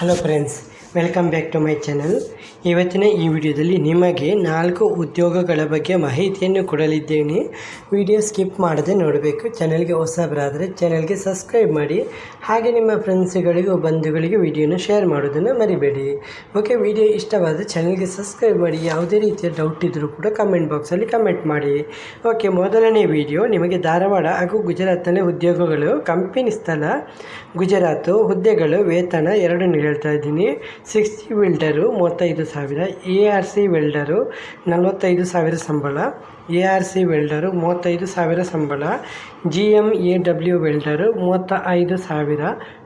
Hello friends welcome back to my channel ಇವತ್ತಿನ ಈ ವಿಡಿಯೋದಲ್ಲಿ ನಿಮಗೆ ನಾಲ್ಕು ಉದ್ಯೋಗಗಳ ಬಗ್ಗೆ ಮಾಹಿತಿಯನ್ನು ಕೊಡಲಿದ್ದೇನೆ. ವಿಡಿಯೋ ಸ್ಕಿಪ್ ಮಾಡದೆ ನೋಡಬೇಕು. ಚಾನಲ್ಗೆ ಹೊಸಬರಾದರೆ ಚಾನಲ್ಗೆ ಸಬ್ಸ್ಕ್ರೈಬ್ ಮಾಡಿ. ಹಾಗೆ ನಿಮ್ಮ ಫ್ರೆಂಡ್ಸ್ಗಳಿಗೂ ಬಂಧುಗಳಿಗೆ ವಿಡಿಯೋನ ಶೇರ್ ಮಾಡೋದನ್ನು ಮರಿಬೇಡಿ. ಓಕೆ, ವಿಡಿಯೋ ಇಷ್ಟವಾದರೆ ಚಾನಲ್ಗೆ ಸಬ್ಸ್ಕ್ರೈಬ್ ಮಾಡಿ. ಯಾವುದೇ ರೀತಿಯ ಡೌಟ್ ಇದ್ದರೂ ಕೂಡ ಕಮೆಂಟ್ ಬಾಕ್ಸಲ್ಲಿ ಕಮೆಂಟ್ ಮಾಡಿ. ಓಕೆ, ಮೊದಲನೇ ವಿಡಿಯೋ ನಿಮಗೆ ಧಾರವಾಡ ಹಾಗೂ ಗುಜರಾತ್ನಲ್ಲಿ ಉದ್ಯೋಗಗಳು, ಕಂಪೆನಿ ಸ್ಥಳ, ಗುಜರಾತು ಹುದ್ದೆಗಳು, ವೇತನ ಎರಡನ್ನು ಹೇಳ್ತಾ ಇದ್ದೀನಿ. ಸಿಕ್ಸ್ಟಿ ವೆಲ್ಡರು, ಮೂವತ್ತೈದು ಸಾವಿರ. ಎ ಆರ್ ಸಿ ವೆಲ್ಡರು, ನಲವತ್ತೈದು ಸಾವಿರ ಸಂಬಳ. ಎ ಆರ್ ಸಿ ವೆಲ್ಡರು, ಮೂವತ್ತೈದು ಸಾವಿರ ಸಂಬಳ. G M A W welder ಮೂವತ್ತ ಐದು ಸಾವಿರ.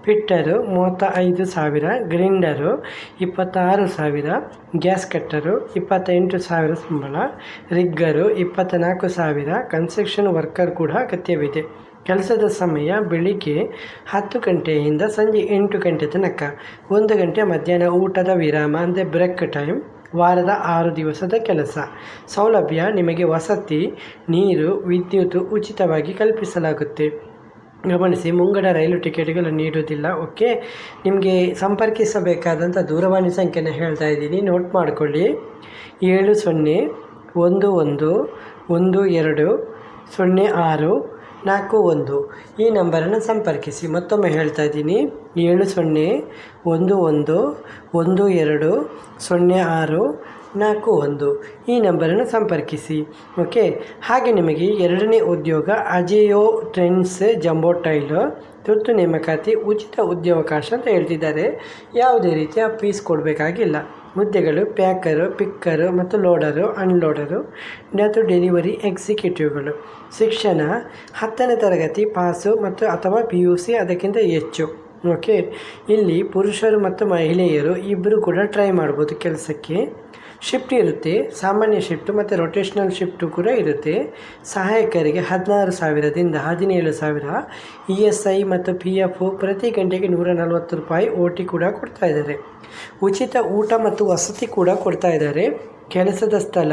ಫಿಟ್ಟರು ಮೂವತ್ತ ಐದು ಸಾವಿರ. ಗ್ರೈಂಡರು, ಇಪ್ಪತ್ತಾರು ಸಾವಿರ. ಗ್ಯಾಸ್ ಕಟ್ಟರು, ಇಪ್ಪತ್ತೆಂಟು ಸಾವಿರ ಸಂಬಳ. ರಿಗ್ಗರು ಇಪ್ಪತ್ತ್ನಾಲ್ಕು ಸಾವಿರ. ಕನ್ಸ್ಟ್ರಕ್ಷನ್ ವರ್ಕರ್ ಕೂಡ ಅಗತ್ಯವಿದೆ. ಕೆಲಸದ ಸಮಯ ಬೆಳಿಗ್ಗೆ ಹತ್ತು ಗಂಟೆಯಿಂದ ಸಂಜೆ ಎಂಟು ಗಂಟೆ ತನಕ. ಒಂದು ಗಂಟೆ ಮಧ್ಯಾಹ್ನ ಊಟದ ವಿರಾಮ, ಅಂದರೆ ಬ್ರೇಕ್ ಟೈಮ್ ವಾರದ ಆರು ದಿವಸದ ಕೆಲಸ. ಸೌಲಭ್ಯ ನಿಮಗೆ ವಸತಿ, ನೀರು, ವಿದ್ಯುತ್ ಉಚಿತವಾಗಿ ಕಲ್ಪಿಸಲಾಗುತ್ತೆ. ಗಮನಿಸಿ, ಮುಂಗಡ ರೈಲು ಟಿಕೆಟ್ಗಳು ನೀಡುವುದಿಲ್ಲ, ಓಕೆ? ನಿಮಗೆ ಸಂಪರ್ಕಿಸಬೇಕಾದಂಥ ದೂರವಾಣಿ ಸಂಖ್ಯೆನ ಹೇಳ್ತಾ ಇದ್ದೀನಿ ನೋಟ್ ಮಾಡಿಕೊಳ್ಳಿ. ಏಳು ಸೊನ್ನೆ ಒಂದು ಒಂದು ಒಂದು ಎರಡು ಸೊನ್ನೆ ಆರು ನಾಲ್ಕು ಒಂದು. ಈ ನಂಬರನ್ನು ಸಂಪರ್ಕಿಸಿ. ಮತ್ತೊಮ್ಮೆ ಹೇಳ್ತಾ ಇದ್ದೀನಿ. ಏಳು ಸೊನ್ನೆ, ಒಂದು ಒಂದು ಒಂದು ಎರಡು, ಸೊನ್ನೆ ಆರು, ನಾಲ್ಕು ಒಂದು. ಈ ನಂಬರನ್ನು ಸಂಪರ್ಕಿಸಿ. ಓಕೆ? ಹಾಗೆ ನಿಮಗೆ ಎರಡನೇ ಉದ್ಯೋಗ ಅಜಿಯೋ ಟ್ರೆಂಡ್ಸ್ ಜಂಬೋ ಟೈಲು ತುರ್ತು ನೇಮಕಾತಿ ಉಚಿತ ಉದ್ಯೋಗಾವಕಾಶ ಅಂತ ಹೇಳ್ತಿದ್ದಾರೆ. ಯಾವುದೇ ರೀತಿಯ ಫೀಸ್ ಕೊಡಬೇಕಾಗಿಲ್ಲ. ಹುದ್ದೆಗಳು ಪ್ಯಾಕರು, ಪಿಕ್ಕರು ಮತ್ತು ಲೋಡರು, ಅನ್ಲೋಡರು. ಮತ್ತು ಡೆಲಿವರಿ ಎಕ್ಸಿಕ್ಯೂಟಿವ್ಗಳು. ಶಿಕ್ಷಣ, ಹತ್ತನೇ ತರಗತಿ ಪಾಸು ಮತ್ತು ಅಥವಾ ಪಿ ಯು ಸಿ ಅದಕ್ಕಿಂತ ಹೆಚ್ಚು. ಓಕೆ. ಇಲ್ಲಿ ಪುರುಷರು ಮತ್ತು ಮಹಿಳೆಯರು ಇಬ್ಬರು ಕೂಡ ಟ್ರೈ ಮಾಡ್ಬೋದು ಕೆಲಸಕ್ಕೆ. ಶಿಫ್ಟ್ ಇರುತ್ತೆ. ಸಾಮಾನ್ಯ ಶಿಫ್ಟ್ ಮತ್ತು ರೊಟೇಷ್ನಲ್ ಶಿಫ್ಟು ಕೂಡ ಇರುತ್ತೆ. ಸಹಾಯಕರಿಗೆ ಹದಿನಾರು ಸಾವಿರದಿಂದ ಹದಿನೇಳು ಸಾವಿರ. ಇ ಎಸ್ ಐ ಮತ್ತು ಪಿ ಎಫ್ ಪ್ರತಿ ಗಂಟೆಗೆ ನೂರ ನಲವತ್ತು ರೂಪಾಯಿ ಓ ಟಿ ಕೂಡ ಕೊಡ್ತಾ ಇದ್ದಾರೆ. ಉಚಿತ ಊಟ ಮತ್ತು ವಸತಿ ಕೂಡ ಕೊಡ್ತಾ ಇದ್ದಾರೆ. ಕೆಲಸದ ಸ್ಥಳ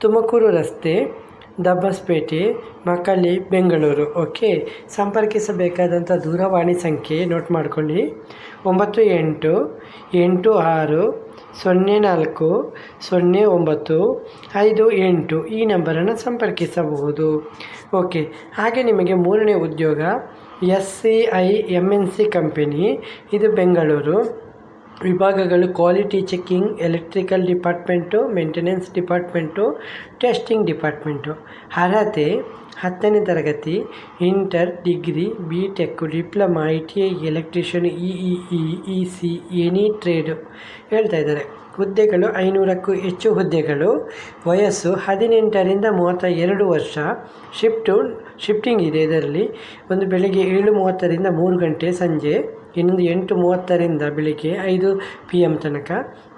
ತುಮಕೂರು ರಸ್ತೆ. ದಬ್ಬಸ್ಪೇಟೆ ಮಕ್ಕಳಿ ಬೆಂಗಳೂರು. ಓಕೆ. ಸಂಪರ್ಕಿಸಬೇಕಾದಂಥ ದೂರವಾಣಿ ಸಂಖ್ಯೆ ನೋಟ್ ಮಾಡ್ಕೊಳ್ಳಿ. ಒಂಬತ್ತು ಎಂಟು ಎಂಟು ಆರು, ಸೊನ್ನೆ ನಾಲ್ಕು, ಸೊನ್ನೆ ಒಂಬತ್ತು, ಐದು ಎಂಟು ಈ ನಂಬರನ್ನು ಸಂಪರ್ಕಿಸಬಹುದು. ಓಕೆ. ಹಾಗೆ ನಿಮಗೆ ಮೂರನೇ ಉದ್ಯೋಗ S C I M N C company, ಇದು ಬೆಂಗಳೂರು. ವಿಭಾಗಗಳು quality checking electrical department maintenance department testing department ಅರ್ಹತೆ ಹತ್ತನೇ ತರಗತಿ, inter degree B tech diploma I T I electrician E E E E C any trade ಹೇಳ್ತಾ ಇದ್ದಾರೆ. ಹುದ್ದೆಗಳು ಐನೂರಕ್ಕೂ ಹೆಚ್ಚು ಹುದ್ದೆಗಳು. ವಯಸ್ಸು ಹದಿನೆಂಟರಿಂದ ಮೂವತ್ತ ಎರಡು ವರ್ಷ. ಶಿಫ್ಟು, ಶಿಫ್ಟಿಂಗ್ ಇದೆ ಇದರಲ್ಲಿ. ಒಂದು ಬೆಳಿಗ್ಗೆ ಏಳು ಮೂವತ್ತರಿಂದ ಮೂರು ಗಂಟೆ ಸಂಜೆ, ಇನ್ನೊಂದು ಎಂಟು ಮೂವತ್ತರಿಂದ ಬೆಳಿಗ್ಗೆ ಐದು ಪಿ ಎಂ ತನಕ,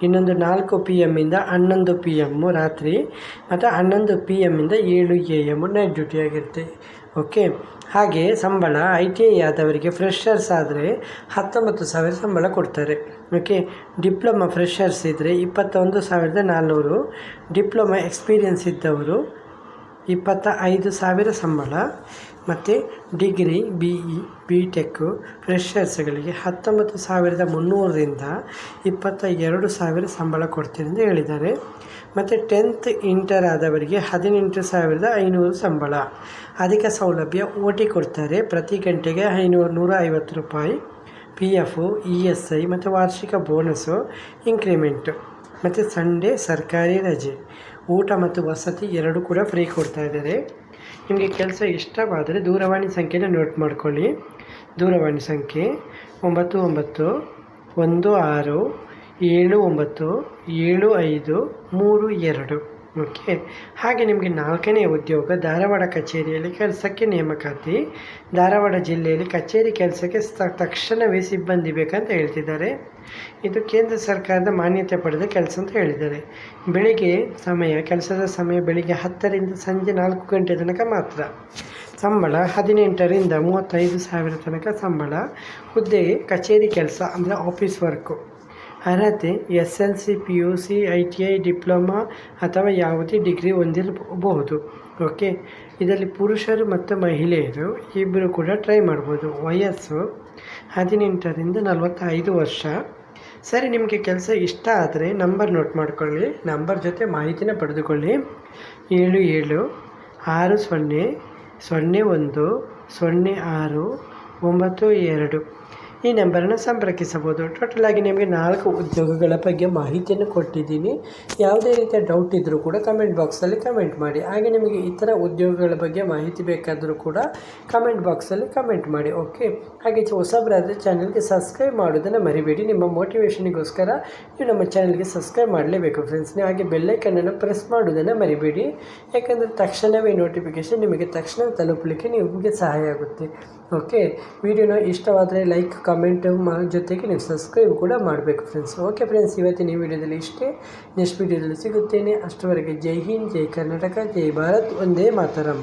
ಇನ್ನೊಂದು ನಾಲ್ಕು ಪಿ ಎಮ್ಮಿಂದ ಹನ್ನೊಂದು ಪಿ ಎಮ್ಮು ರಾತ್ರಿ, ಮತ್ತು ಹನ್ನೊಂದು ಪಿ ಎಮ್ಮಿಂದ ಏಳು ಎ ಎಮ್ಮು ನೈಟ್ ಡ್ಯೂಟಿ ಆಗಿರುತ್ತೆ ಓಕೆ ಹಾಗೆ ಸಂಬಳ ಐ ಟಿ ಐ ಆದವರಿಗೆ ಫ್ರೆಷರ್ಸ್ ಆದರೆ ಹತ್ತೊಂಬತ್ತು ಸಾವಿರ ಸಂಬಳ ಕೊಡ್ತಾರೆ. ಓಕೆ ಡಿಪ್ಲೊಮಾ ಫ್ರೆಷರ್ಸ್ ಇದ್ದರೆ ಇಪ್ಪತ್ತೊಂದು ಸಾವಿರದ ನಾಲ್ನೂರು ಡಿಪ್ಲೊಮಾ ಎಕ್ಸ್ಪೀರಿಯನ್ಸ್ ಇದ್ದವರು ಇಪ್ಪತ್ತ ಐದು ಸಾವಿರ ಸಂಬಳ. ಮತ್ತು degree B E B tech ಫ್ರೆಷರ್ಸ್ಗಳಿಗೆ ಹತ್ತೊಂಬತ್ತು ಸಾವಿರದ ಮುನ್ನೂರರಿಂದ ಇಪ್ಪತ್ತ ಎರಡು ಸಾವಿರ ಸಂಬಳ ಕೊಡ್ತೀನಿ ಅಂತ ಹೇಳಿದ್ದಾರೆ. ಮತ್ತು ಟೆಂತ್ ಇಂಟರ್ ಆದವರಿಗೆ ಹದಿನೆಂಟು ಸಾವಿರದ ಐನೂರು ಸಂಬಳ. ಅಧಿಕ ಸೌಲಭ್ಯ ಓ ಕೊಡ್ತಾರೆ. ಪ್ರತಿ ಗಂಟೆಗೆ ಐನೂರು ನೂರ ಐವತ್ತು ರೂಪಾಯಿ. P F, E S I ಮತ್ತು ವಾರ್ಷಿಕ ಬೋನಸ್ಸು ಇನ್ಕ್ರಿಮೆಂಟು. ಮತ್ತು ಸಂಡೇ ಸರ್ಕಾರಿ ರಜೆ. ಊಟ ಮತ್ತು ವಸತಿ ಎರಡೂ ಕೂಡ ಫ್ರೀ ಕೊಡ್ತಾ ಇದ್ದಾರೆ. ನಿಮಗೆ ಕೆಲಸ ಇಷ್ಟವಾದರೆ ದೂರವಾಣಿ ಸಂಖ್ಯೆನ ನೋಟ್ ಮಾಡ್ಕೊಳ್ಳಿ. ದೂರವಾಣಿ ಸಂಖ್ಯೆ ಒಂಬತ್ತು ಒಂಬತ್ತು ಒಂದು ಆರು ಏಳು ಒಂಬತ್ತು ಏಳು ಐದು ಮೂರು ಎರಡು. ಓಕೆ ಹಾಗೆ ನಿಮಗೆ ನಾಲ್ಕನೇ ಉದ್ಯೋಗ ಧಾರವಾಡ ಕಚೇರಿಯಲ್ಲಿ ಕೆಲಸಕ್ಕೆ ನೇಮಕಾತಿ. ಧಾರವಾಡ ಜಿಲ್ಲೆಯಲ್ಲಿ ಕಚೇರಿ ಕೆಲಸಕ್ಕೆ ತಕ್ಷಣವೇ ಸಿಬ್ಬಂದಿ ಬೇಕಂತ ಹೇಳ್ತಿದ್ದಾರೆ. ಇದು ಕೇಂದ್ರ ಸರ್ಕಾರದ ಮಾನ್ಯತೆ ಪಡೆದ ಕೆಲಸ ಅಂತ ಹೇಳಿದ್ದಾರೆ. ಬೆಳಿಗ್ಗೆ ಸಮಯ, ಕೆಲಸದ ಸಮಯ ಬೆಳಿಗ್ಗೆ ಹತ್ತರಿಂದ ಸಂಜೆ ನಾಲ್ಕು ಗಂಟೆ ತನಕ ಮಾತ್ರ. ಸಂಬಳ, ಹದಿನೆಂಟರಿಂದ ಮೂವತ್ತೈದು ಸಾವಿರ ತನಕ ಸಂಬಳ. ಹುದ್ದೆ, ಕಚೇರಿ ಕೆಲಸ ಅಂದರೆ ಆಫೀಸ್ ವರ್ಕು. ಅರ್ಹತೆ S L C P U C I T I diploma ಅಥವಾ ಯಾವುದೇ ಡಿಗ್ರಿ ಹೊಂದಿರಬಹುದು. ಓಕೆ, ಇದರಲ್ಲಿ ಪುರುಷರು ಮತ್ತು ಮಹಿಳೆಯರು ಇಬ್ಬರು ಕೂಡ ಟ್ರೈ ಮಾಡ್ಬೋದು. ವಯಸ್ಸು ಹದಿನೆಂಟರಿಂದ ನಲವತ್ತೈದು ವರ್ಷ. ಸರಿ, ನಿಮಗೆ ಕೆಲಸ ಇಷ್ಟ ಆದರೆ ನಂಬರ್ ನೋಟ್ ಮಾಡ್ಕೊಳ್ಳಿ. ನಂಬರ್ ಜೊತೆ ಮಾಹಿತಿನ ಪಡೆದುಕೊಳ್ಳಿ. ಏಳು ಏಳು, ಆರು ಸೊನ್ನೆ ಸೊನ್ನೆ ಒಂದು, ಸೊನ್ನೆ ಆರು, ಒಂಬತ್ತು ಎರಡು. ಈ ನಂಬರನ್ನು ಸಂಪರ್ಕಿಸಬಹುದು. ಟೋಟಲ್ ಆಗಿ ನಿಮಗೆ ನಾಲ್ಕು ಉದ್ಯೋಗಗಳ ಬಗ್ಗೆ ಮಾಹಿತಿಯನ್ನು ಕೊಟ್ಟಿದ್ದೀನಿ. ಯಾವುದೇ ರೀತಿಯ ಡೌಟ್ ಇದ್ದರೂ ಕೂಡ ಕಮೆಂಟ್ ಬಾಕ್ಸಲ್ಲಿ ಕಮೆಂಟ್ ಮಾಡಿ. ಹಾಗೆ ನಿಮಗೆ ಇತರ ಉದ್ಯೋಗಗಳ ಬಗ್ಗೆ ಮಾಹಿತಿ ಬೇಕಾದರೂ ಕೂಡ ಕಮೆಂಟ್ ಬಾಕ್ಸಲ್ಲಿ ಕಮೆಂಟ್ ಮಾಡಿ. ಓಕೆ ಹಾಗೆ ಹೊಸಬರಾದರೆ ಚಾನಲ್ಗೆ ಸಬ್ಸ್ಕ್ರೈಬ್ ಮಾಡೋದನ್ನು ಮರಿಬೇಡಿ. ನಿಮ್ಮ ಮೋಟಿವೇಶನಿಗೋಸ್ಕರ ನೀವು ನಮ್ಮ ಚಾನಲ್ಗೆ ಸಬ್ಸ್ಕ್ರೈಬ್ ಮಾಡಲೇಬೇಕು ಫ್ರೆಂಡ್ಸ್ ನೀವು ಹಾಗೆ ಬೆಲ್ಲೈಕನನ್ನು ಪ್ರೆಸ್ ಮಾಡೋದನ್ನು ಮರಿಬೇಡಿ. ಯಾಕಂದರೆ ತಕ್ಷಣವೇ ನೋಟಿಫಿಕೇಷನ್ ನಿಮಗೆ ತಕ್ಷಣ ತಲುಪಲಿಕ್ಕೆ ನಿಮಗೆ ಸಹಾಯ ಆಗುತ್ತೆ. ಓಕೆ ವಿಡಿಯೋನ ಇಷ್ಟವಾದರೆ ಲೈಕ್ ಕಮೆಂಟ್ ಮಾ ಜೊತೆಗೆ ನೀವು ಸಬ್ಸ್ಕ್ರೈಬ್ ಕೂಡ ಮಾಡಬೇಕು ಫ್ರೆಂಡ್ಸ್ ಓಕೆ ಫ್ರೆಂಡ್ಸ್ ಇವತ್ತಿನ ಈ ವಿಡಿಯೋದಲ್ಲಿ ಇಷ್ಟೇ. ನೆಕ್ಸ್ಟ್ ವಿಡಿಯೋದಲ್ಲಿ ಸಿಗುತ್ತೇನೆ. ಅಷ್ಟರವರೆಗೆ ಜೈ ಹಿಂದ್, ಜೈ ಕರ್ನಾಟಕ, ಜೈ ಭಾರತ್. ಒಂದೇ ಮಾತರಂ.